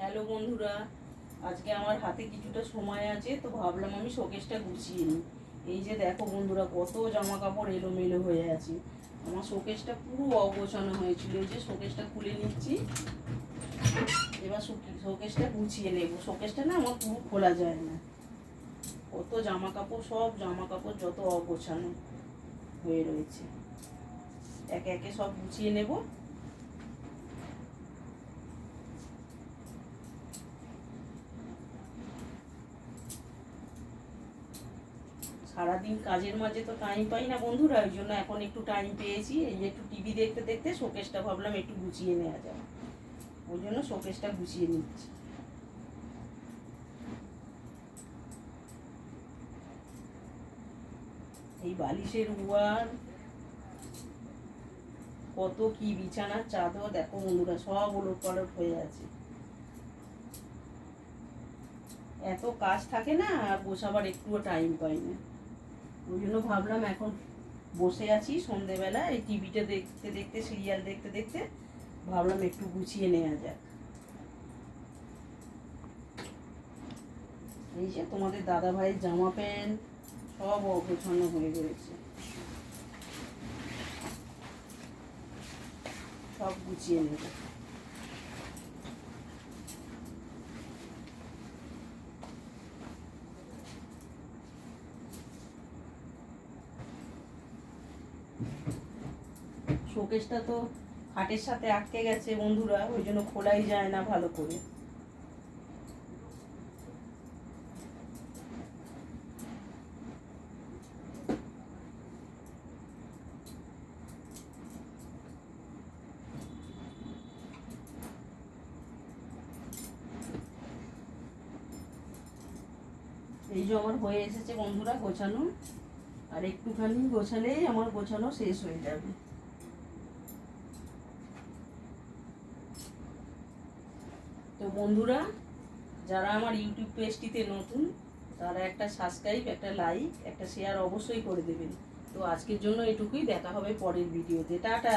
Hello বন্ধুরা, আজকে আমার হাতে কিছুটা সময় আছে, তো ভাবলাম আমি শোকেসটা গুছিয়ে নিই। এই যে দেখো বন্ধুরা, কত জামা কাপড় এলোমেলো হয়ে আছে। আমার শোকেসটা পুরো অগোছানো হয়েছিল যে শোকেসটা খুলে নিচ্ছি। এবার শোকেসটা গুছিয়ে নেব। শোকেসটা না আমার পুরো খোলা যায় না। কত জামা কাপড় সব জামা কাপড় যত অগোছানো হয়ে রয়েছে। একে একে সব গুছিয়ে নেব। সারাদিন কাজের মাঝে তো টাইম পাই না বন্ধুরা, ওই জন্য এখন একটু টাইম পেয়েছি। এই যে একটু টিভি দেখতে দেখতে শোকেসটা ভাবলাম একটু গুছিয়ে নেওয়া যায় ওই জন্য শোকেসটা গুছিয়ে নিচ্ছি। এই বালিশের উয়ার কত কি বিছানার চাদর, দেখো বন্ধুরা, সব ওলট পালট হয়ে আছে। এত কাজ থাকে না, আর বসাবার একটুও টাইম পাই না। ওই জন্য ভাবলাম এখন বসে আছি সন্ধেবেলা, এই টিভিটা দেখতে দেখতে, সিরিয়াল দেখতে দেখতে, ভাবলাম একটু গুছিয়ে নেওয়া যাক। এই যে তোমাদের দাদা ভাইয়ের জামা প্যান্ট, সব অগোছানো হয়ে রয়েছে সব গুছিয়ে নেব। শোকেসটা তো খাটের সাথে আটকে গেছে বন্ধুরা, ওই জন্য খোলাই যায় না ভালো করে। এই যে আমার হয়ে এসেছে বন্ধুরা গোছানো। আর একটুখানি গোছালেই আমার গোছানো শেষ হয়ে যাবে। তো বন্ধুরা, যারা আমার ইউটিউব পেজটিতে নতুন, তারা একটা সাবস্ক্রাইব একটা লাইক একটা শেয়ার অবশ্যই করে দেবেন। তো আজকের জন্য এটুকুই, দেখা হবে পরের ভিডিওতে টাটা!